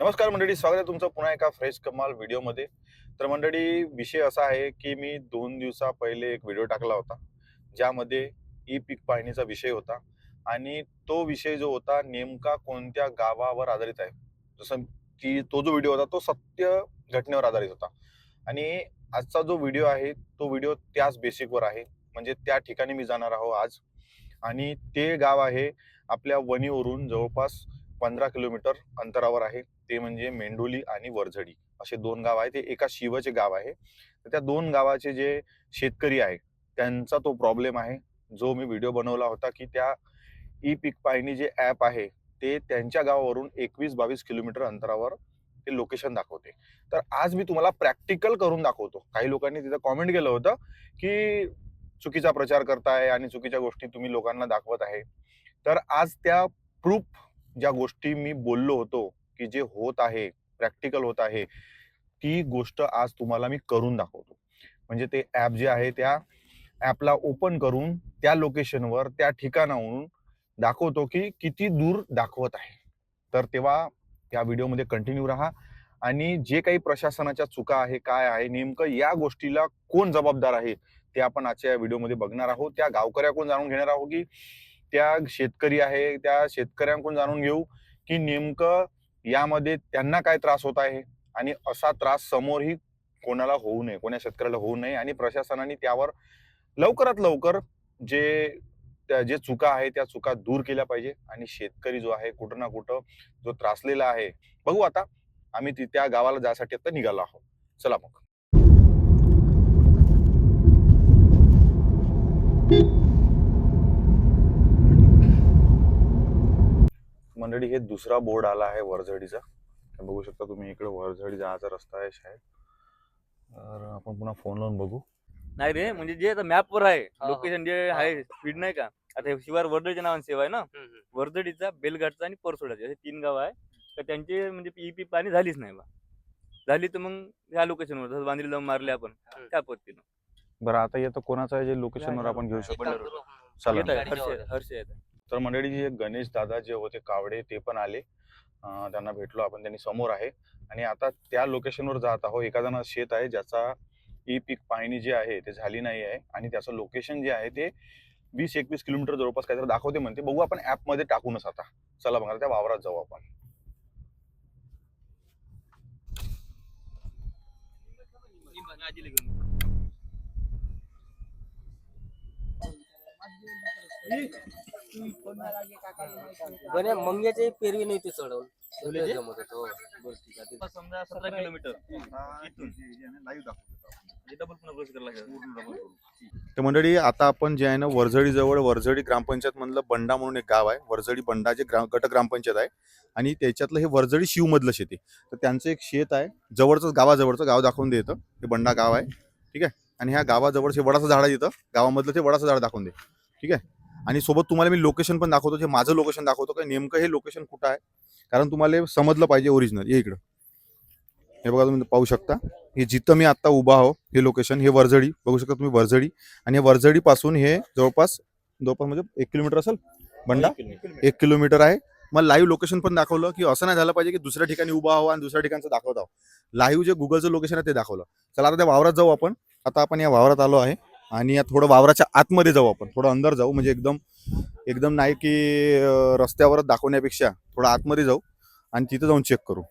नमस्कार मंडळी स्वागत आहे तुमचं पुन्हा एका फ्रेश कमाल व्हिडिओमध्ये. तर मंडळी विषय असा आहे की मी दोन दिवसा पहिले एक व्हिडिओ टाकला होता ज्यामध्ये ई पीक पाहणीचा विषय होता आणि तो विषय जो होता नेमका कोणत्या गावावर आधारित आहे. जसं की तो जो व्हिडिओ होता तो सत्य घटनेवर आधारित होता. आणि आजचा जो व्हिडिओ आहे तो व्हिडिओ त्याच बेसिकवर आहे म्हणजे त्या ठिकाणी मी जाणार आहो आज. आणि ते गाव आहे आपल्या वणीवरून जवळपास पंधरा किलोमीटर अंतरावर आहे. ते म्हणजे मेंढोली आणि वरझडी. असे दोन गाव आहे ते एका शिवचे गाव आहे. तर त्या दोन गावाचे जे शेतकरी आहे त्यांचा तो प्रॉब्लेम आहे. जो मी व्हिडिओ बनवला होता की त्या ई पीक पाहिणी जे ॲप आहे ते त्यांच्या गावावरून एकवीस बावीस किलोमीटर अंतरावर ते लोकेशन दाखवते. तर आज मी तुम्हाला प्रॅक्टिकल करून दाखवतो. काही लोकांनी तिथं कॉमेंट केलं होतं की चुकीचा प्रचार करताय आणि चुकीच्या गोष्टी तुम्ही लोकांना दाखवत आहे. तर आज त्या प्रूफ ज्या गोष्टी मी बोललो होतो की जे होत आहे प्रॅक्टिकल होत आहे ती गोष्ट आज तुम्हाला मी करून दाखवतो. म्हणजे ते ॲप जे आहे त्या ॲपला ओपन करून त्या लोकेशनवर त्या ठिकाणाहून दाखवतो की किती दूर दाखवत आहे. तर तेव्हा या व्हिडिओमध्ये कंटिन्यू राहा आणि जे काही प्रशासनाच्या चुका आहे काय आहे नेमकं या गोष्टीला कोण जबाबदार आहे ते आपण आजच्या या व्हिडिओमध्ये बघणार आहोत. त्या गावकऱ्याकडून जाणून घेणार आहोत की त्या शेतकरी आहे त्या शेतकऱ्यांकडून जाणून घेऊ की नेमकं यामध्ये त्यांना काय त्रास होत आहे आणि असा त्रास समोरही कोणाला होऊ नये कोण्या शेतकऱ्याला होऊ नये आणि प्रशासनाने त्यावर लवकरात लवकर जे त्या जे चुका आहे त्या चुका दूर केल्या पाहिजे आणि शेतकरी जो आहे कुठं ना कुठं जो त्रासलेला आहे बघू आता आम्ही त्या गावाला जायसाठी आता निघालो आहोत. चला मग. मंडळी हे दुसरा बोर्ड आला आहे वरझडीचा. हे बघू शकता तुम्ही इकडे वरझडी जायचा रस्ता आहे शायद. तर आपण पुन्हा फोन लावून बघू. नाही रे म्हणजे जे आता मॅपवर आहे. लोकेशन जे हा. आहे स्पीड नाही का? आता शिवार वर्दळीच्या नावाने सेवा आहे ना. वर्दळीचा बेलघाटचा आणि परसोडाचा असे तीन गाव आहे. तर त्यांचे म्हणजे ई पी पाणी झालीच नाही बा. झाली तर मग ह्या लोकेशनवर जसं बांधली लावून मारले आपण. त्या पद्धतीनं. बरं आता येतं कोणाचं आहे जे लोकेशनवर आपण घेऊ शकतो? हर्ष. हर्ष येत आहे. तर मंडळी जे गणेश दादा जे होते कावडे ते पण आले. त्यांना भेटलो आपण त्यांनी समोर आहे. आणि आता त्या लोकेशनवर जात आहोत. एका जण शेत आहे ज्याचा ई पीक पाहणी जी आहे ते झाली नाही आहे. आणि त्याचं लोकेशन जे आहे ते वीस एकवीस किलोमीटर जवळपास काहीतरी दाखवते म्हणते. बघू आपण ॲपमध्ये टाकूनच आता. चला बघा त्या वावरात जाऊ आपण. बन्या मंग्याचे पेरवी नाही ते चढवून? जमत होतं. समजा सतरा किलोमीटर. लागेल. तर मंडळी आता आपण जे आहे ना वरझडी जवळ वरझडी ग्रामपंचायत मधलं बंडा म्हणून एक गाव आहे. वरझडी बंडा जे ग्राम गट ग्रामपंचायत आहे. आणि त्याच्यातलं हे वरझडी शिव मधलं शेत. तर त्यांचं एक शेत आहे. जवळच गावाजवळचं गाव दाखवून देतं हे बंडा गाव आहे. ठीक आहे? आणि ह्या गावाजवळ हे वडाचं झाड आहे तिथं गावामधलं ते वडाचं झाड दाखवून दे. ठीक आहे? आणि सोबत तुम्हाला मी लोकेशन पण दाखवतो जे माझं लोकेशन दाखवतो की नेमकं हे लोकेशन कुठं आहे? कारण तुम्हाला समजलं पाहिजे ओरिजिनल हे इकडं. हे बघा तुम्ही पाहू शकता. हे जिथं मी आता उभा आहो हे लोकेशन हे वरझडी. बघू शकता तुम्ही वरझडी. आणि हे वरझडी पासून हे जवळपास जवळपास म्हणजे एक किलोमीटर असेल? बंडा? एक किलोमीटर. आहे. मग लाईव्ह लोकेशन पण दाखवलं की असं नाही झालं पाहिजे की दुसऱ्या ठिकाणी उभा आहो आणि दुसऱ्या ठिकाणचं दाखवत आहो. लाईव्ह जे गुगलचं लोकेशन आहे ते दाखवलं. चला आता त्या वावरात जाऊ आपण. आता आपण या वावरात आलो आहे. आणि या थोडं वावराच्या आतमध्ये जाऊ आपण. थोडं अंदर जाऊ. म्हणजे एकदम एकदम नाही की रस्त्यावरच दाखवण्यापेक्षा थोडं आतमध्ये जाऊ आणि तिथं जाऊन चेक करू.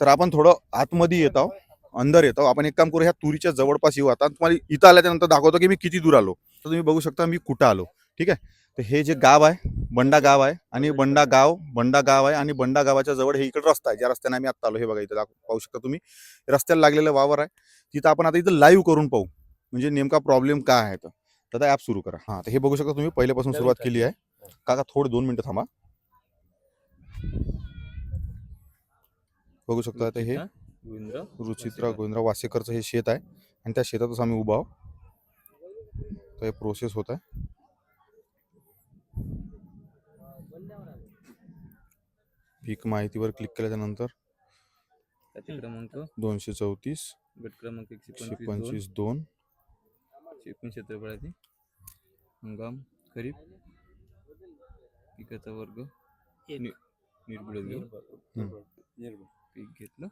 तर आपण थोडं आतमध्ये येत आहो अंदर येतो आपण एक काम करू ह्या तुरीच्या जवळपास येऊ. आता तुम्हाला इथं आल्याच्यानंतर दाखवतो की मी किती दूर आलो. तर तुम्ही बघू शकता मी कुठं आलो. ठीक आहे? तर हे जे गाव आहे बंडा गाव आहे आणि बंडा गाव. बंडा गाव आहे आणि बंडा गावाच्या जवळ हे इकडे रस्ता आहे. ज्या रस्त्याने आम्ही आता आलो हे बघा इथं पाहू शकता तुम्ही. रस्त्याला लागलेलं वावर आहे. तिथं आपण आता इथं लाईव्ह करून पाहू. म्हणजे नेमका प्रॉब्लेम काय आहे तर आता ॲप सुरू करा. हां तर हे बघू शकता तुम्ही पहिल्यापासून सुरुवात केली आहे. काका थोडं दोन मिनिटं थांबा. बघू शकता आता हे रुचित्रा गोविंदराव वासेकरचं हे शेत आहे. आणि त्या शेतातच आम्ही उभा आहोत. तर हे प्रोसेस होत आहे. पीक माहितीवर क्लिक केल्याच्यानंतर खाते क्रमांक दोनशे चौतीस. गट क्रमांक एकशे एकशे पंचवीस दोन. पंचवीस दोन. एकूण क्षेत्रफळाची हंगाम खरीप. पिकाचा वर्ग. नि- निर्बिड. निर्भर. पीक घेतलं.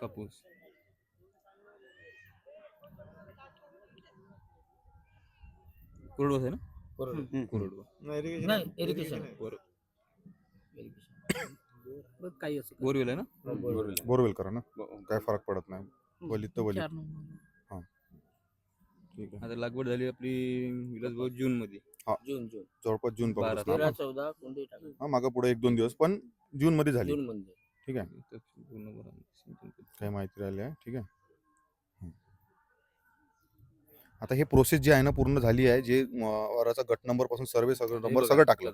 कापूस. कोरडवास आहे ना? बरोबर. कोरडवा नाही इरिगेशन बरं. बघ काही असं बोरवेल आहे ना? बरोबर. बोरवेल. करा ना. काय फरक पडत नाही. वलीत तर वलीत ठीक आहे. आता लागवड झाली आपली विलास भाऊ जून मध्ये. जून जून. जवळपास जून बारा पासून. तेरा चौदा कोणते हा मागं पुढे एक दोन दिवस पण जून मध्ये झाली. जून मध्ये. ठीक आहे. पूर्ण. काही माहिती राहिली आहे. ठीक आहे हं. आता हे प्रोसेस जी आहे ना पूर्ण झाली आहे जे वराचा गट नंबरपासून सर्वे सगळं हे नंबर सगळं टाकलं.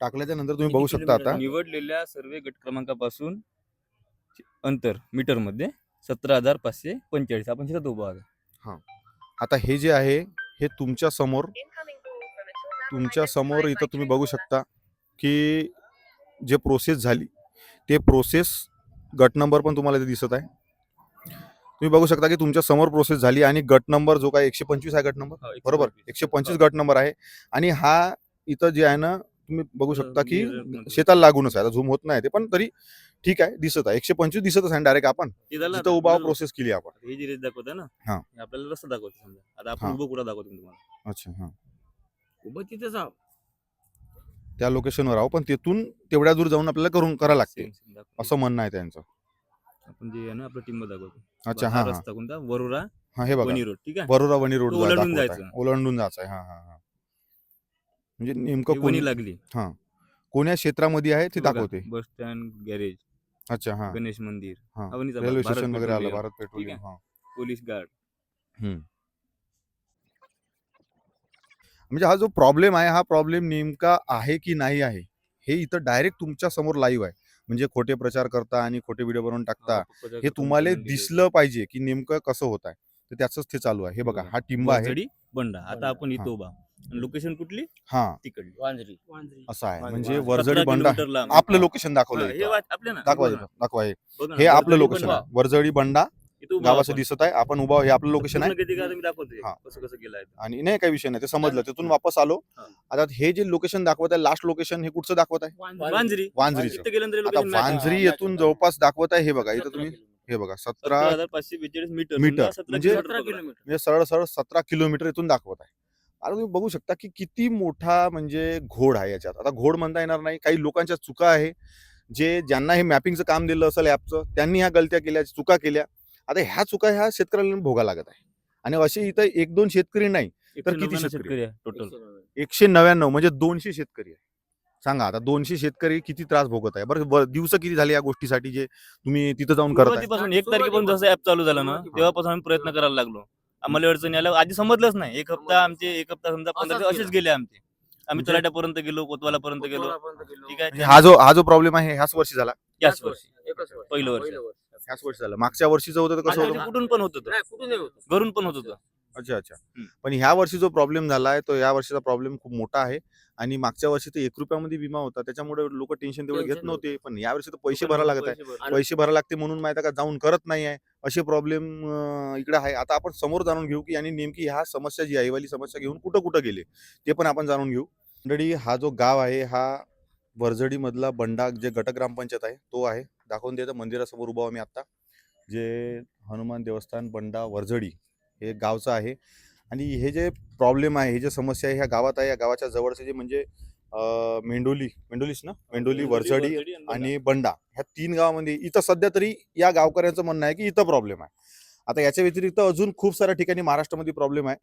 टाकल्याच्या नंतर तुम्ही बघू शकता आता. निवडलेल्या सर्व गट क्रमांकापासून अंतर मीटरमध्ये सतरा हजार पाचशे पंचेचाळीस. आपण शेतात उभा आहोत. आता हे जे आहे हे तुमच्यासमोर तुमच्यासमोर इथं तुम्ही बघू शकता की जे प्रोसेस झाली ते प्रोसेस गट नंबर पण तुम्हाला इथे दिसत आहे. तुम्ही बघू शकता की तुमच्यासमोर प्रोसेस झाली आणि गट नंबर जो काय एकशे पंचवीस आहे गट नंबर बरोबर. एकशे पंचवीस गट नंबर आहे आणि हा इथं जे आहे ना तुम्ही बघू शकता की. शेताला लागूनच आहे आता झूम होत नाही ते पण तरी ठीक आहे दिसत आहे एकशे पंचवीस दिसतच आहे डायरेक्ट आपण ते झालं जिथं आता. उभा. प्रोसेस केली आपण हे जी रेस दाखवत ना हा. आपल्याला रस्ता दाखवते समजा आता आपण. उभं कुठं दाखवतो तुम्हाला अच्छा हा उभं तिथेच आहो. त्या लोकेशनवर आहो पण तिथून तेवढ्या दूर जाऊन आपल्याला करून करायला लागते. असं म्हणणं आहे त्यांचं आपण जे आहे ना आपलं टिंब दाखवतो. अच्छा हा हा हा. रस्ता कोणता? वरुरा हा हे बघा. वणी रोड ठीक आहे? बरोरा वणी रोड तो ओलांडून. जायचं. ओलांडून जायचं आहे हा हा हा. म्हणजे नेमकं ही वणी कोण- लागली. कोण्या क्षेत्रामध्ये आहे ते दाखवते. बस स्टँड गॅरेज अच्छा हा. गणेश मंदिर. हा. हा रेल्वे भारत स्टेशन वगैरे आलं भारत पेट्रोलियम हा. Police guard. म्हणजे हा जो प्रॉब्लेम आहे हा प्रॉब्लेम नेमका आहे की नाही आहे हे इथं डायरेक्ट तुमच्यासमोर लाईव्ह आहे. म्हणजे खोटे प्रचार करता आणि खोटे व्हिडिओ बनवून टाकता हे तुम्हाला दिसलं पाहिजे की नेमकं कसं होत आहे. तर त्याच ते चालू आहे. हे बघा. हा टिंबा आहे. बंडा. आता. आपण. इथं उभा लोकेशन कुठली? हा. तिकडली. वांजरी. असं आहे. म्हणजे वरजडी बंडा. आपलं लोकेशन दाखवलं हे दाखवा दाखवा हे. आपलं लोकेशन वरजडी बंडा गावाचं. दिसत आहे आपण उभा हे आपलं लोकेशन आहे हा. कसं. आणि नाही काही विषय नाही ते समजलं तिथून वापस आलो. आता हे जे लोकेशन दाखवत आहे लास्ट लोकेशन हे कुठचं दाखवत आहे वांजरी वांजरीचं आता. वांजरी येथून. जवळपास दाखवत आहे हे बघा इथं तुम्ही हे बघा सतरा 17,542 मीटर मीटर. समजा 17 म्हणजे-. किलोमीटर म्हणजे सरळ सरळ सतरा किलोमीटर इथून दाखवत आहे आता तुम्ही बघू शकता की किती मोठा म्हणजे घोड आहे याच्यात आता घोड म्हणता येणार नाही काही लोकांच्या चुका आहे जे ज्यांना हे मॅपिंगचं काम दिलं असेल ॲपचं त्यांनी ह्या गलत्या केल्या चुका केल्या आता ह्या चुका ह्या शेतकऱ्याला भोगा लागत आहे. आणि असे इथं एक दोन शेतकरी नाही तर किती 199 शेतकरी? आहे टोटल एकशे नव्याण्णव. म्हणजे दोनशे शेतकरी आहे. सांगा आता दोनशे शेतकरी किती त्रास भोगत आहे? बरं दिवस किती झाले या गोष्टीसाठी जे तुम्ही तिथं जाऊन करत एक तारखेपासून जसं ऍप चालू झालं ना. तेव्हापासून आम्ही प्रयत्न करायला लागलो. आम्हाला अडचणी आल्या आधी समजलंच नाही. एक हप्ता आमचे एक हप्ता समजा पंधरा असाच दिवस असेच गेला. आमचे. आम्ही म्हणजे- तलाट्यापर्यंत गेलो कोतवालापर्यंत गेलो. ठीक आहे? म्हणजे हा जो हा जो प्रॉब्लेम आहे ह्याच वर्षी झाला? याच वर्षी. एकच वर्ष. पहिलं वर्ष. ह्याच वर्षी झाला. मागच्या वर्षीचं होतं तर कसं मागच्या होतं? वर्षी कुठून पण होत होतं. नाही, कुठूनही होतं. घरून पण होत होतं. अच्छा अच्छा. हम्म. पण ह्या वर्षी जो प्रॉब्लेम झाला आहे तो या वर्षीचा प्रॉब्लेम खूप मोठा आहे. आणि मागच्या वर्षी तर एक रुपयामध्ये विमा होता. त्याच्यामुळे लोक टेन्शन तेवढे घेत Tension नव्हते. पण या वर्षी तर पैसे भरायला लागत आहे. पैसे भरा. आणि- पैसे भरायला लागते म्हणून माहिती आहे का जाऊन करत नाही आहे असे प्रॉब्लेम इकडे आहे. आता आपण समोर जाणून घेऊ की आणि नेमकी ह्या समस्या जी आहे वाली समस्या घेऊन कुठं कुठं गेले ते पण आपण जाणून घेऊ. मंडळी हा जो गाव आहे हा वरझडी मधला बंडा जे गट ग्रामपंचायत आहे तो आहे. दाखवून देतं. मंदिरासमोर उभा आम्ही आता जे हनुमान देवस्थान बंडा वरझडी हे गावचं आहे. आणि हे जे प्रॉब्लेम आहे हे जे समस्या आहे ह्या गावात आहे या गावाच्या जवळचे जे म्हणजे मेंडोली मेंडोलीच ना? मेंडोली वरझडी आणि बंडा. ह्या तीन गावामध्ये इथं सध्या तरी या गावकऱ्यांचं म्हणणं आहे की इथं प्रॉब्लेम आहे. आता याच्या व्यतिरिक्त अजून खूप साऱ्या ठिकाणी महाराष्ट्रामध्ये प्रॉब्लेम आहे.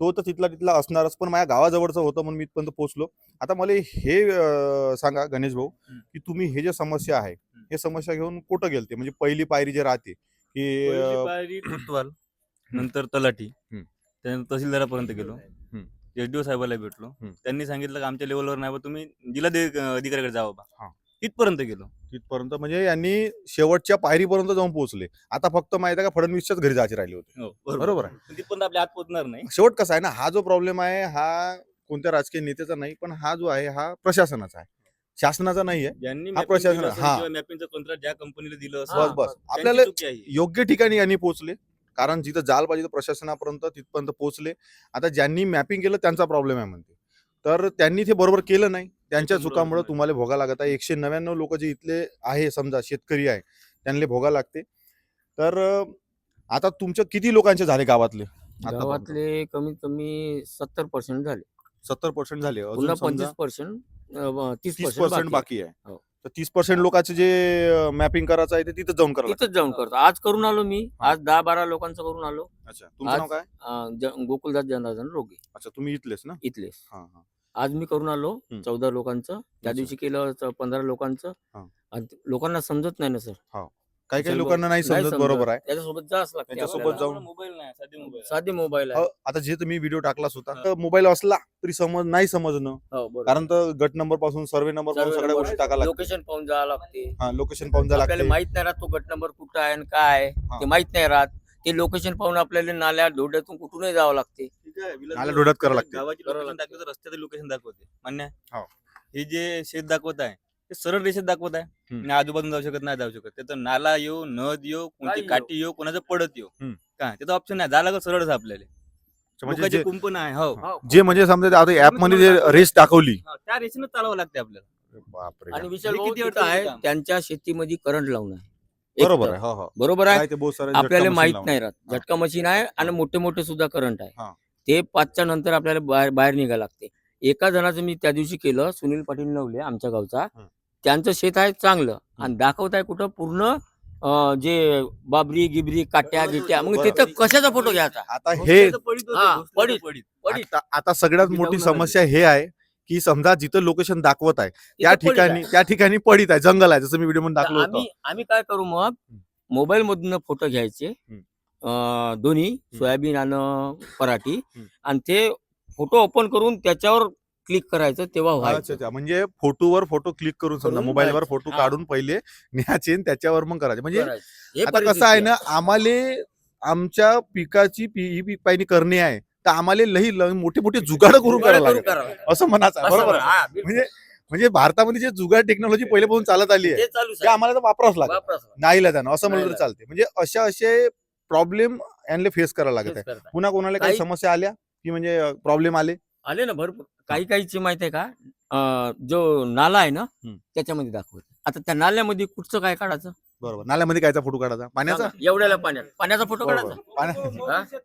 तो तर तिथला तिथला असणारच पण माझ्या गावाजवळचं होतं म्हणून मी इथपर्यंत पोहोचलो. आता मला हे सांगा गणेश भाऊ. की तुम्ही हे जे समस्या आहे हे समस्या घेऊन कुठं गेलते? म्हणजे पहिली पायरी जे राहते की पहिली पायरी कोतवाल नंतर तलाठी हम्म. त्यानंतर तहसीलदारापर्यंत गेलो. हम्म. एसडीओ साहेबाला भेटलो. हम्म. त्यांनी सांगितलं की आमच्या लेवलवर नाही बा तुम्ही जिल्हा अधिकाऱ्याकडे जा हा. बाबा तिथपर्यंत गेलो. तिथपर्यंत म्हणजे यांनी शेवटच्या पायरीपर्यंत जाऊन पोहोचले. आता फक्त माहिती आहे का फडणवीसच्याच घरी जायचे राहिले होते. हो, बरोबर. आहे. पण तिथपर्यंत आपल्या हात पोचणार नाही. शेवट कसा आहे ना हा जो प्रॉब्लेम आहे हा कोणत्या राजकीय नेत्याचा नाही पण हा जो आहे हा प्रशासनाचा आहे. शासनाचा नाही आहे ज्यांनी हा mapping प्रशासन- केलं असेल हा. किंवा मॅपिंगचं कंत्राट ज्या कंपनीला दिलं असेल बस बस. त्यांची आपल्याला चुकी आहे. योग्य ठिकाणी यांनी पोहोचले. कारण जिथं जाल पाहिजे प्रशासनापर्यंत तिथपर्यंत पोहोचले. आता ज्यांनी मॅपिंग केलं त्यांचा प्रॉब्लेम आहे म्हणते. तर त्यांनी ते बरोबर केलं नाही. त्यांच्या चुकामुळे. तुम्हाला भोगा लागत आहे. एकशे नव्याण्णव लोक जे इथले आहे समजा शेतकरी आहे त्यांना भोगा लागते. तर अं, आता तुमच्या किती लोकांचे झाले गावातले? गावातले कमीत कमी सत्तर पर्सेंट झाले. सत्तर पर्सेंट झाले. अजून पुन्हा समजा पंचवीस पर्सेंट तीस तीस पर्सेंट बाकी आहे. हो. तर तीस पर्सेंट लोकांचे जे मॅपिंग करायचं आहे ते तिथं जाऊन करायचं तिथंच जाऊन करतो. आज करून आलो मी. आज दहा बारा लोकांचं करून आलो. अच्छा. तुमचं आज- नाव काय? अं, ज- गोकुलदास जनार्दन रोगे. अच्छा तुम्ही इथलेच ना? इथले हा हा. आज मी करून आलो हम्म. चौदा लोकांचं. त्या अच्छा. दिवशी केलं पंधरा लोकांचं. हा. आणि लोकांना समजत नाही ना सर. काही काही लोकांना नाही समजत बरोबर आहे त्याच्यासोबत जाच लागते त्याच्यासोबत आपल्याला. जाऊन- मोबाईल नाही साधे मोबाईल साधे मोबाईल आहे आता जे तुम्ही व्हिडिओ टाकलाच होता तर मोबाईल असला तरी समज नाही समजणं हो, बरोबर. कारण तर गट नंबरपासून सर्वे नंबरपासून सर्व सगळ्या नंबर गोष्टी टाकायला लागतात लोकेशन पाहून जावं लागते हा लोकेशन पाहून जायला आपल्याला लागते माहीत नाही राहत तो गट नंबर कुठं आहे आणि काय आहे. हा. ते माहीत नाही राहत ते लोकेशन पाहून आपल्याला नाल्या धोड्यातून कुठूनही जावं लागते ठीक आहे विलास नाल्या डोळ्यात करावं लागते. गावाची करावं लोकेशन दाखवते रस्त्याचं लोकेशन दाखवते मान्य आहे? हो. हे जे शेत दाखवत आहे ते सरळ रेषेत दाखवत आहे. हम्म. आणि आजूबाजून जाऊ शकत नाही जाऊ शकत. त्याचं नाला येऊ नद येऊ कोणती काही. काठी येऊ. कोणाचं पडत येऊ. हम्म. काय? त्याचा ऑप्शन नाही. झाला का सरळच आपल्याला. म्हणजे लोकांचे जे- कुंपण आहे. हो. हो. जे म्हणजे समजा आता ऍपमध्ये जे रेस दाखवली. हा, त्या रेषेनं चालवावं लागते आपल्याला. बापरे. आणि हे विशाल भाऊ किती तिथं अडचणीचं आहे? काम. त्यांच्या शेतीमध्ये करंट लावून आहे. बरोबर. आहे हो हो. बरोबर आहे? काय ते बहुत सारे आपल्याला माहीत लावून. नाही राहत. हा. झटका मशीन आहे आणि मोठे मोठे सुद्धा करंट हा. आहे ते पाचच्या नंतर आपल्याला बाहेर बाहेर निघायला लागते. एका जणाचं मी त्या दिवशी केलं सुनील पाटील नवले आमच्या गावचा. हं. त्यांचं शेत आहे चांगलं आणि दाखवत आहे कुठं पूर्ण अं, जे बाबरी गिबरी काट्या गिट्या मग. तिथं कशाचा फोटो घ्यायचा आता हे घोसल्याचं पडीत होतं, हा, घोसल्याचं पडीत. पडीत. पडीत. आता आता सगळ्यात मी मोठी समस्या हे आहे की समजा जिथं लोकेशन दाखवत आहे त्या पडीत ठिकाणी आहे. त्या ठिकाणी पडित आहे जंगल आहे जसं मी व्हिडिओमध्ये तर होतं आम्ही आम्ही काय करू मग हं. मोबाईल मधून फोटो घ्यायचे. अं, दोन्ही सोयाबीन आणि पराठी. आणि ते फोटो ओपन करून त्याच्यावर क्लिक करायचं तेव्हा अच्छा व्हायचं अच्छा म्हणजे फोटोवर फोटो क्लिक करून समजा करून मोबाईलवर. फोटो हा. काढून पहिले न्यायचे आणि त्याच्यावर मग करायचे म्हणजे करायचं. हे आता कसं आहे ना आम्हाला आमच्या पिकाची पी- ही पीक पाहणी करणे आहे तर आम्हाला लई ल- मोठे मोठे जुगाड करून करायला लागेल करावं. असं म्हणायचं आहे, असं बरोबर म्हणा. आहे. हा, बिलकुल. म्हणजे म्हणजे भारतामध्ये जे जुगाड टेक्नॉलॉजी पहिल्यापासून चालत आली आहे ते चालू ते आम्हाला तर वापरावंच लागेल वापरावं नाही जाणं असं म्हणलं तरी नाईलाजानं. चालते म्हणजे अशा असे प्रॉब्लेम यांना फेस करायला लागत आहे. पुन्हा कोणाला काही काही- समस्या आल्या की म्हणजे प्रॉब्लेम आले आले ना भरपूर. काही काहीची माहिती आहे का? अं, जो नाला आहे ना. त्याच्यामध्ये दाखवत आता त्या नाल्यामध्ये कुठचं काय काढायचं? बरोबर. नाल्यामध्ये कायचा फोटो काढायचा? पाण्याचा? सांगा, एवढ्याला पाण्यात. पाण्याचा फोटो बरोबर. काढायचा? पाण्या-?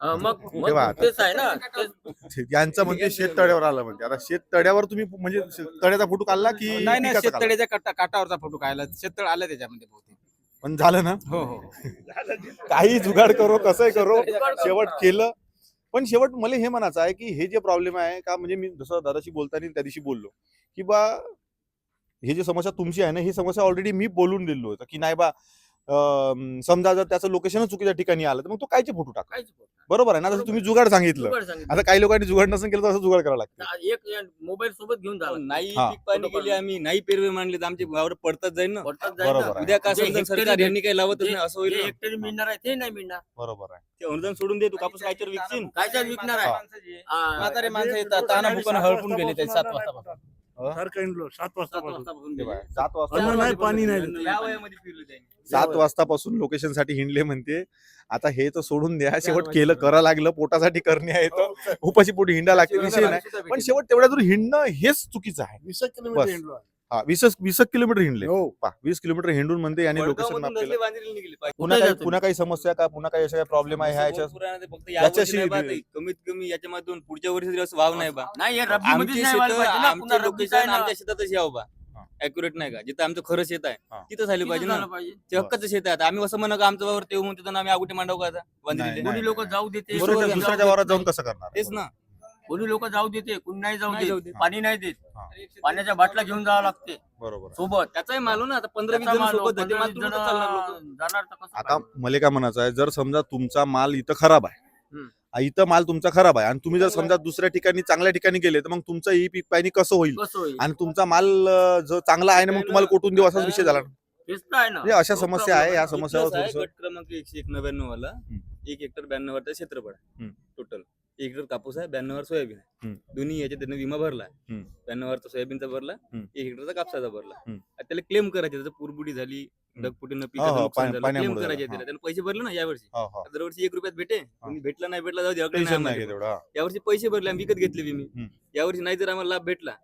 अं, मग मग तेव्हा आता- तेच आहे ना तेच यांचं म्हणजे शेत तळ्यावर आलं म्हणजे. आता शेत तळ्यावर तुम्ही म्हणजे तळ्याचा फोटो काढला की नाही नाही पिकाचा काढला? शेततळ्याच्या काटा काटावरचा फोटो काढला. शेततळ आलं त्याच्यामध्ये बहुतेक. पण झालं ना? हो हो. काही जुगाड करो कसंही करो. शेवट केलं. पण शेवट मला हे म्हणायचं आहे की हे जे प्रॉब्लेम आहे का म्हणजे मी जसं दादाशी बोलताना त्या दिवशी बोललो की बा हे जे समस्या तुमची आहे ना ही समस्या ऑलरेडी मी बोलून दिलो होतं की नाही बा समजा जर त्याचं लोकेशन चुकीच्या ठिकाणी आलं तर मग तो कायचे फोटो टाका काहीच. बरोबर आहे ना? जसं तुम्ही जुगाड सांगितलं. आता काही लोकांनी जुगाड नसेल केलं तर असं जुगाड करावं लागतं. एक मोबाईल सोबत घेऊन जा. नाही हा. पीक पाणी केली. आम्ही नाही पेरवे मांडले तर आमचे वावर पडतात जाईल ना? बरोबर बरोबर आहे. उद्या का जे समजा सरकार यांनी काही लावतच जे- नाही असं होईल जे ना. हेक्टरी मिळणार आहे ते नाही मिळणार. बरोबर आहे. ते अनुदान सोडून दे तू कापूस कायच्यावर विकशील. कायच्यात विकणार आहे. म्हातारे माणसं येतात ताना भुकानं हळपून गेले ते सात वाजता सारखं इंडलो सात वाजता सात वाजतापासून. हे गेले. बघा, सात वाजता अन्न नाही पाणी नाही. या वयामध्ये फिरले त्यांनी. सात वाजतापासून लोकेशनसाठी हिंडले म्हणते. आता हे तर सोडून द्या. शेवट केलं करा लागलं पोटासाठी करणे आहे तर उपाशी पोटी हिंडा लागते विषय नाही. पण शेवट तेवढ्या दूर हिंडणं हेच चुकीचं आहे. वीस बस. हा वीस वीस किलोमीटर हिंडले. हो. पा वीस किलोमीटर हिंडून म्हणते यांनी लोकेशन मॅप केलं. पुन्हा काही जातो? पुन्हा काही समस्या का? पुन्हा काही अशा काही प्रॉब्लेम आहे? ह्या फक्त याच्याशी कमीत कमी याच्यामधून पुढच्या वर्षी तरी असं वाव नाही बा. नाही हे रब्बीमध्येच आमची नाही व्हायला शेतं पाहिजे ना, पुन्हा आमचे रब्बीचं आहे लोकेशन ना. आमच्या शेतातच यावं बा. अॅक्युरेट नाही का? जिथं आमचं खरं शेत आहे. तिथं झाली तिथं पाहिजे ना. झालं पाहिजे. ते हक्काचं शेत आहे आता. आम्ही असं म्हणा का आमचं वावर तेव्हा म्हणतो तर आम्ही अगोटे मांडव का आता? नाही, बांधलेले नाही. कोणी लोक जाऊ देते. बरोबर दुसऱ्याच्या आहे. दुसऱ्याच्या वावरात जाऊन कसं करणार? तेच ना. कोणी लोक जाऊ देते कोणी नाही जाऊ नाही जाऊ देत देत. पाणी नाही देत हा. पाण्याच्या बाटल्या घेऊन जावं लागते बरोबर आहे. सोबत त्याचाही मालू ना आता पंधरा वीस त्याचा जण माल सोबत आहे. ते पंधरा माल वीस तुम्ही जण तर चालणार लोकं. जाणार तर कसं आता पाहिजे? मला काय म्हणायचं आहे जर समजा तुमचा माल इथं खराब आहे हम्म. आ, इथं माल तुमचा खराब आहे आणि तुम्ही जर समजा दुसऱ्या ठिकाणी चांगल्या ठिकाणी गेले तर मग तुमचं ही पीक पाणी कसं होईल कसं होईल आणि तुमचा माल अं, जो चांगला आहे ना मग तुम्हाला कोठून देऊ असाच विषय झाला ना. तेच तर आहे ना म्हणजे अशा तो समस्या आहे या. समस्यावर इथलंच आहे, थोडंसं- गट क्रमांक एकशे एक नव्याण्णव वाला हम्म. एक हेक्टर ब्याण्णव वरचा क्षेत्रफळ हम्म. टोटल एक हेक्टर कापूस आहे ब्याण्णव वर सोयाबीन आहे. दोन्ही याच्यात त्यांनी विमा भरला हम्म. ब्याण्णव वरचा सोयाबीनचा भरला. एक हेक्टरचा कापसाचा भरला. त्याला क्लेम करायचे त्याचं पुरबुडी झाली ढगफुटीनं हो, पिकाचं नुकसान झालं क्लेम करायचे त्याला. त्यानं पैसे भरले ना यावर्षी? हो हो. दरवर्षी एक रुपयात भेटे भेटला नाही भेटला जाऊ दे यावर्षी पैसे भरले आम्ही विकत घेतले विमी. यावर्षी नाही जर आम्हाला लाभ भेटला.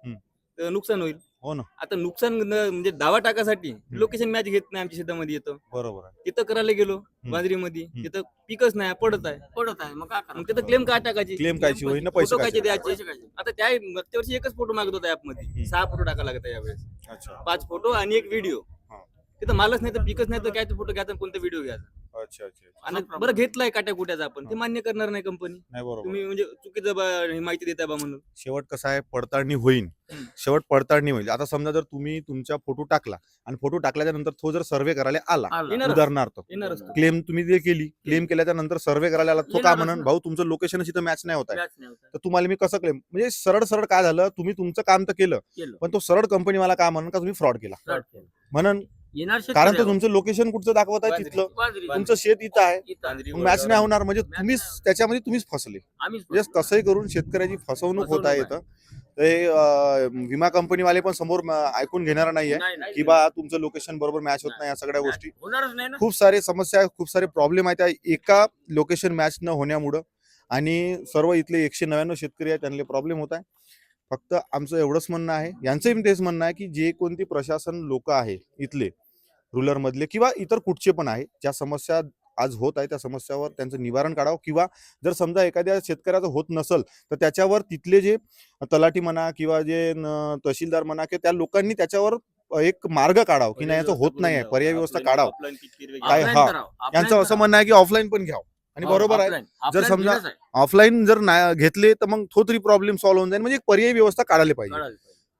तर नुकसान होईल. हो ना. आता नुकसान न- म्हणजे दावा टाकासाठी लोकेशन मॅच घेत नाही आमच्या शेतामध्ये येतो. बरोबर आहे. तिथं करायला गेलो बाजरीमध्ये. तिथं पिकच नाही पडत आहे. पडत आहे मग काय मग? तिथं क्लेम काय टाकायची? क्लेम कायची होईल ना पैसे फोटो कायचे कायचे. द्यायचे? आता त्या मागच्या वर्षी एकच फोटो मागत होता ऍपमध्ये. सहा फोटो टाकायला लागत यावेळेस. अच्छा. पाच फोटो आणि एक व्हिडिओ हा. तिथं मालच नाही तर पिकच नाही तर काय फोटो घ्यायचा आणि कोणता व्हिडिओ घ्यायचा अच्छा अच्छा आणि बरं घेतलाय काट्या कुट्याचा आपण ते हा. मान्य करणार नाही कंपनी नाही बरोबर तुम्ही म्हणजे चुकीचं बा- हे माहिती देताय बा म्हणून शेवट कसं आहे पडताळणी होईल हम्म. शेवट पडताळणी होईल आता समजा जर तुम्ही तुमचा फोटो टाकला आणि फोटो टाकल्याच्या नंतर तो जर सर्वे करायला आला. उदाहरणार्थ येणारच तो. क्लेम तुम्ही जे केली क्लेम केल्याच्यानंतर सर्वे करायला आला तो का येणारच म्हणून ना. भाऊ तुमचं लोकेशन इथं मॅच नाही होत आहे व्याज नाही होत आहे. तर तुम्हाला मी कसं क्लेम म्हणजे सरळ सरळ काय झालं तुम्ही तुमचं काम तर केलं केलं. पण तो सरळ कंपनी मला काय म्हणून का तुम्ही फ्रॉड केला फ्रॉड केलं. म्हणून येणार कारण. तुमचं लोकेशन कुठचं दाखवत आहे. तिथलं बाजरी. तुमचं शेत इथं आहे इथं आहे. मॅच नाही होणार म्हणजे तुम्हीच. त्याच्यामध्ये तुम्हीच फसले आम्हीच म्हणजे कसंही करून शेतकऱ्याची फसवणूक होत आहे इथं ते अं, विमा कंपनीवाले पण समोर म- ऐकून घेणार नाहीये नाही, नाही. की बा तुमचं लोकेशन बरोबर मॅच होत नाही या सगळ्या गोष्टी होणारच नाही ना खूप सारे समस्या आहे, खूप सारे प्रॉब्लेम आहेत त्या एका लोकेशन मॅच न होण्यामुळं आणि सर्व इथले एकशे नव्याण्णव शेतकरी आहेत त्यांना प्रॉब्लेम होत आहे फक्त आमचं एवढंच म्हणणं आहे यांचंही तेच म्हणणं आहे की जे कोणती प्रशासन लोक आहे इथले रुरलमधले किंवा इतर कुठचे पण आहे ज्या समस्या आज होत आहे त्या समस्यावर त्यांचं निवारण काढावं किंवा जर समजा एखाद्या शेतकऱ्याचं होत नसल तर त्याच्यावर तिथले जे तलाठी म्हणा किंवा जे तहसीलदार म्हणा किंवा त्या लोकांनी त्याच्यावर एक मार्ग काढावा की नाही याचं होत नाही आहे पर्याय व्यवस्था काढावं काय- हा. यांचं असं. म्हणणं आहे की ऑफलाईन पण घ्यावं आणि हो, बरोबर आहे. जर समजा-. ऑफलाईन जर घेतले तर मग तो तरी प्रॉब्लेम सॉल्व्ह होऊन जाईल म्हणजे एक पर्यायी व्यवस्था काढायला पाहिजे.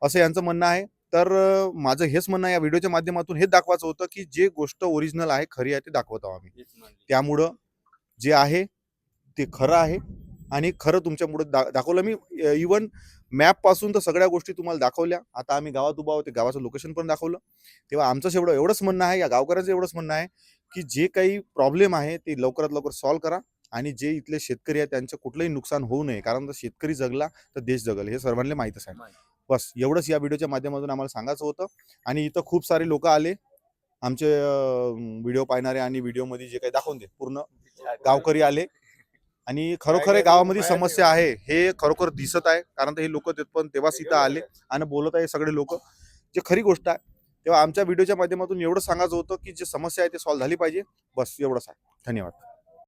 असं यांचं म्हणणं आहे तर माझं हेच म्हणणं या व्हिडिओच्या माध्यमातून हेच दाखवायचं होतं की जे गोष्ट ओरिजिनल आहे खरी आहे ते दाखवत आहोत आम्ही त्यामुळं जे आहे ते खरं आहे आणि खरं तुमच्यामुळे दा दाखवलं. मी इवन मॅपपासून तर सगळ्या गोष्टी तुम्हाला दाखवल्या. आता आम्ही गावात उभा होते गावाचं लोकेशन पण दाखवलं. तेव्हा आमचं एवढं एवढंच म्हणणं आहे या गावकऱ्यांचं एवढंच म्हणणं आहे की जे काही प्रॉब्लेम आहे ते लवकरात लवकर सॉल्व्ह करा आणि जे इथले शेतकरी आहेत त्यांचं कुठलंही नुकसान होऊ नये. कारण जर शेतकरी जगला तर देश जगल. हे सर्वांना माहीतच आहे. बस एवढंच या व्हिडिओच्या माध्यमातून आम्हाला सांगायचं होतं. आणि इथं खूप सारे लोक आले. आमचे व्हिडिओ पाहणारे आणि व्हिडिओमध्ये जे काही दाखवून दे पूर्ण गावकरी आले. आणि खरोखर गावामध्ये समस्या आहे. हे खरोखर दिसत आहे. कारण हे लोक पण तेव्हाच इथं आले आणि बोलत आहे सगळे लोक. जे खरी गोष्ट आहे तेव्हा आमच्या व्हिडिओच्या माध्यमातून एवढं सांगायचं होतं की जे समस्या आहे ते सॉल्व्ह झाली पाहिजे. बस एवढंच आहे. धन्यवाद.